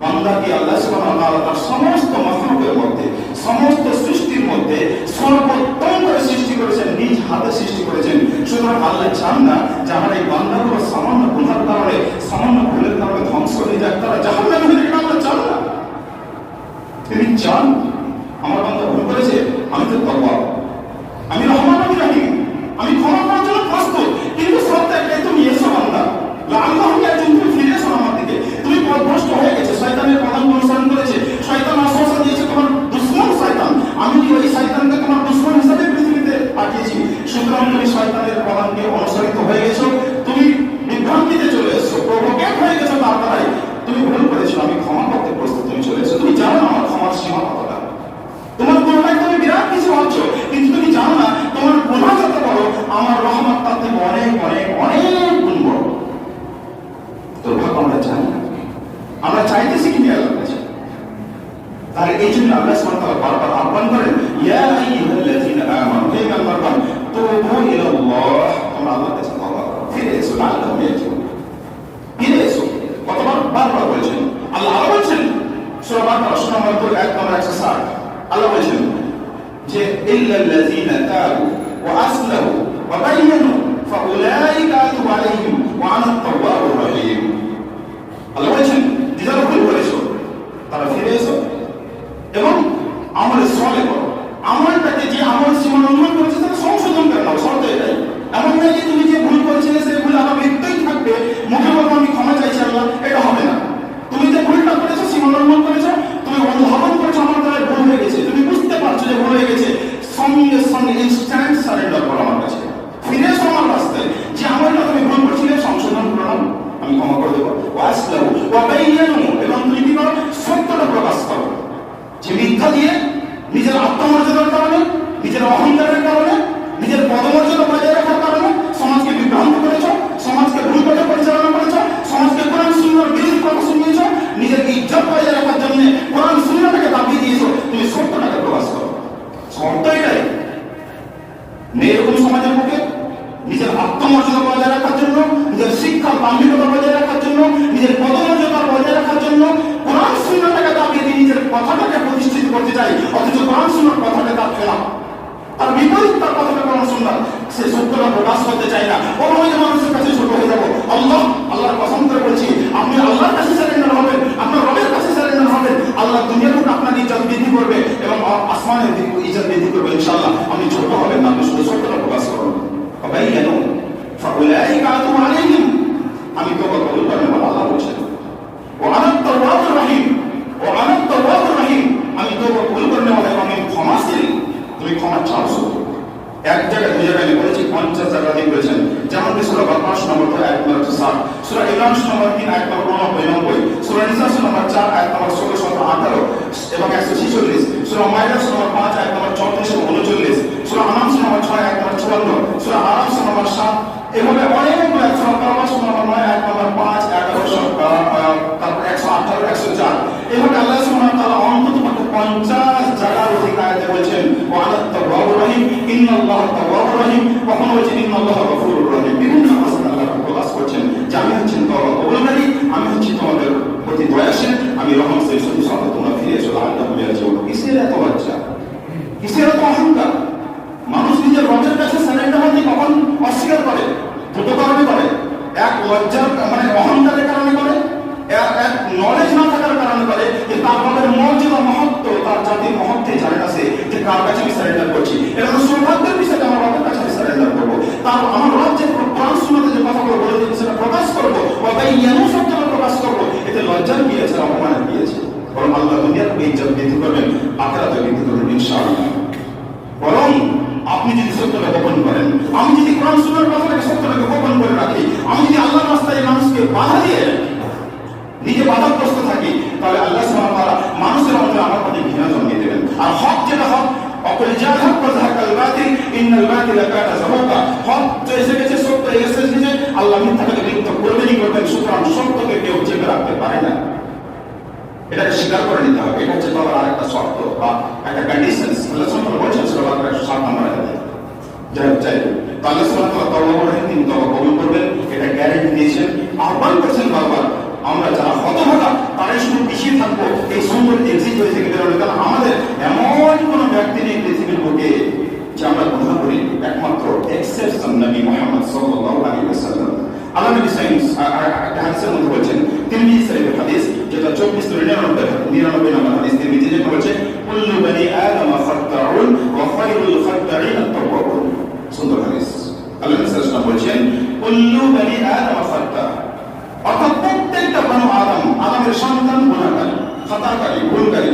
আল্লাহ সমস্ত মধ্যে, সমস্ত সৃষ্টির মধ্যে সর্বোত্তম করে সৃষ্টি করেছেন, নিজ হাতে সৃষ্টি করেছেন। সুতরাং আল্লাহ চান না যে আমার এই বান্দাগুলো সামান্য গুনার কারণে সামান্য ভুলের কারণে ধ্বংস হয়ে যাক তারা জাহান্নামে হয়ে যাক আল্লাহ চান না তিনি চান আমার বান্দা ভুল করেছে আমি তো তওবা আমি রহমান আমি রাহিম আমি ক্ষমা করার জন্য প্রস্তুত কিন্তু সত্য একটাই তুমি এসো বান্দা আল্লাহ একজন তুমি ফিরে এসো আমার দিকে তুমি পথভ্রষ্ট হয়ে গেছে শয়তানের প্রধান অনুসরণ করেছে শয়তান আশ্বাস দিয়েছে তোমার দুশ্মন শয়তান আমি কি ওই শয়তানকে তোমার দুশ্মন হিসাবে পৃথিবীতে পাঠিয়েছি সুতরাং তুমি শয়তানের প্রধানকে অনুসরিত হয়ে গেছো তুমি বিভ্রান্তিতে চলে এসছো প্রভোকেট হয়ে গেছো তার দ্বারাই তুমি ভুল করেছ আমি ক্ষমা করতে প্রস্তুত তুমি চলে এসো তুমি জানো না আমার ক্ষমার সীমা কতটা তোমার গুণায় তুমি বিরাট কিছু ভাবছ কিন্তু তুমি জানো না তোমার গুণা যত বড় আমার রহমত তার থেকে অনেক অনেক অনেক গুণ বড় দুর্ভাগ্য আমরা চাই না আমরা চাইতেছি কি আল্লাহ কাছে তাহলে এই জন্য আল্লাহ সুবহানাহু ওয়া তাআলা বারবার আহ্বান করেন ইয়া আইয়ুহাল্লাযীনা আমানু হে ইমানদারগণ তুবু ইলাল্লাহ তোমরা আল্লাহর কাছে তওবা করো ফিরে এসো লাআল্লাহুম ইয়ারজুন ফিরে এসো কতবার বারবার বলছেন আল্লাহ আরও বলছেন সূরা বাকারা সূরা নম্বর 1 নম্বর 160 আল্লাহ বলছেন যে ইল্লাল্লাযীনা তাবু ওয়া আসলামু olha só, irmão. শূন্যর সে সত্যটা প্রকাশ করতে চায় না। অবৈধ মানুষের কাছে ছোট হয়ে যাব। আল্লাহ, আল্লাহর পছন্দ করে বলছি, আপনি আল্লাহর কাছে স্যারেন্ডার হবেন, আপনার রবের কাছে স্যারেন্ডার হবেন। আল্লাহ দুনিয়ার উপর আপনার ইজ্জত বৃদ্ধি করবে এবং আসমানের ইজ্জত বৃদ্ধি করবে, ইনশাআল্লাহ। আপনি ছোট হবেন না, আপনি শুধু পঞ্চাশ নম্বর ছয় চুয়ান্ন। সুরা নম্বর সাত। এভাবে অনেকগুলো একশো পাঁচ এগারোশো তারপর একশো আঠারো একশো চার। এভাবে আল্লাহ ওয়া তাআলা অন্তত পঞ্চাশ জায়গার অধিক বলছেন, ওয়া আনাত তাওয়াবুর রহিম রহিম। ইন্নাল্লাহ বিভিন্ন আল্লাহ প্রকাশ করছেন যে আমি হচ্ছেন তওবা কবুলকারী আমি হচ্ছি তোমাদের প্রতি দয়াশীল। আমি রহম সেই শুধু সব তোমরা ফিরে এসো আল্লাহ বলে আছে কিসের এত বাচ্চা কিসের এত অহংকার? মানুষ নিজের রবের কাছে স্যারেন্ডার হতে কখন অস্বীকার করে? দুটো কারণে করে? এক লজ্জার মানে অহংকারের কারণে করে? এক নলেজ না থাকার কারণে করে? যে তার বাবার মর্যাদা মহত্ব, তার জাতির মহত্বে জানে না সে, যে কার কাছে আমি স্যারেন্ডার করছি? এটা সৌভাগ্যের যে আমার বাবার কাছে আমি স্যারেন্ডার করব তার আমার রব যে কোরআন শোনাতে যে কথাগুলো বলে সেটা প্রকাশ করব বা ভাই ইয়ানো শব্দটা প্রকাশ করব, এতে লজ্জার কি আছে, অপমানের বরং আল্লাহ দুনিয়ার ইজ্জত বৃদ্ধি করবেন আখেরাতে বৃদ্ধি করবেন, ইনশাআল্লাহ। বরং আপনি যদি সত্যটা গোপন করেন আমি যদি কোরআন সুন্নাহর কথাটাকে সত্যটাকে গোপন করে রাখি আমি যদি আল্লাহর রাস্তায় মানুষকে বাধা দিয়ে নিজে বাধাগ্রস্ত থাকি তাহলে আল্লাহ সুবহানাহু ওয়া তাআলা মানুষের অন্তরে আমার প্রতি ঘৃণা জন্মিয়ে দেবেন আর হক যেটা হক অকল যা হক ওয়াজাহাকাল বাতিল ইন্নাল বাতিলা কানা যাহুকা হক তো এসে গেছে সত্য এসে গেছে আল্লাহ মিথ্যাটাকে লিপ্ত করবেনই করবেন সুতরাং সত্যকে কেউ চেপে রাখতে পারে না। এটাকে স্বীকার করে নিতে হবে। এটা হচ্ছে তোমার আরেকটা শর্ত বা একটা কন্ডিশন আল্লাহ সুবহানাহু বলছেন, সূরা বাকারা 107 নম্বর যাই হোক, যাই তো আল্লাহ ওয়া করেন তিনি তওবা কবুল করবেন। এটা গ্যারান্টি দিয়েছেন আহ্বান করছেন বারবার আমরা যারা হতভাগা, তারাই শুধু পিছিয়ে থাকব, এই সুন্দর এক্সিট হয়ে থেকে বেরোবে কারণ আমাদের এমন কোনো ব্যক্তি নেই পৃথিবীর বুকে যে আমরা কথা বলি একমাত্র এক্সেপশন নবী মোহাম্মদ সাল্লাল্লাহু আলাইহি ওয়াসাল্লাম। আল্লাহ সাইন্স হাদিসের মধ্যে বলছেন, তিরমিজি শরীফের হাদিস, যেটা 24 থেকে 99 99 নম্বর হাদিস তিরমিজি যেটা বলছে, কুল্লু বনি আদম খাত্তাউন ওয়া খায়রুল খাত্তাইন আত-তাওয়াবুন সুন্দর হাদিস। আল্লাহ নবী বলছেন, কুল্লু বনি আদম খাত্তা অর্থাৎ প্রত্যেকটা বনু আদম আদমের সন্তান গুণাকারী খাতাকারী ভুলকারী।